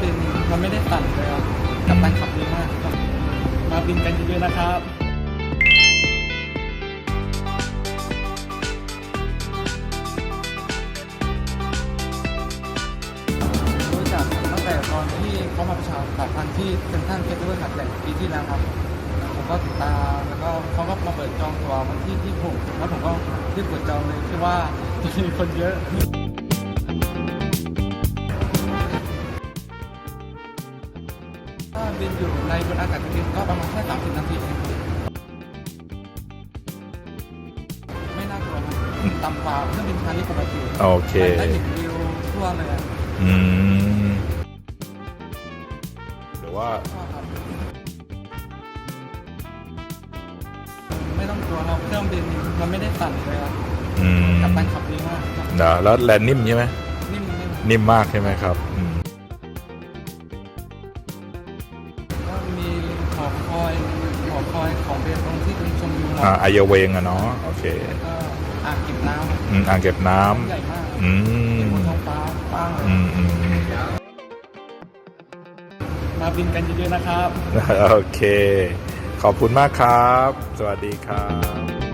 รื่องบินมันไม่ได้สั่นเลยครับกับตันขับดีมากครับมาบินกันเยอะๆนะครับรู้จักตั้งแต่ตอนที่เขามาประชาสัมพันธ์ที่เซ็นทรัลเฟสติวัลหัดใหญ่ปีที่แล้วครับผมก็ติดตามแล้วก็เขาก็มาเปิดจองตัววันที่ที่ผมแล้วผมก็รีบกดจองเลยที่ว่าจะมีคนเยอะ ถ้าบินอยู่ในบนอากาศจริงๆก็ประมาณแค่30นาทีเองไม่น่ากลัวครับต่ำกว่าเครื่องบินพาณิชย์ปกติโอเคได้เห็นวิวทั่วเลยอะอืมหรือว่าครับไม่ต้องกลัวครับเครื่องบินมันไม่ได้สั่นเลยครับอืมกับตันขับดีมากครับเดี๋ยวแล้วแลนด์นิ่มใช่ไหมนิ่มนิ่ม นิ่มมากใช่ไหมครับ อืม มีหอคอยหอคอยของเบตรงที่เป็นชมวิวอ่าไอเยาเวงอะเนาะโอเคแล้วก็อ่างเก็บน้อืมอ่างเก็บน้ำใหญ่มากำอืเห็นมบนท้องฟ้าป้างเลยอืมอืมอืมมาบินกันเยอะๆนะครับ โอเค ขอบคุณมากครับ สวัสดีครับ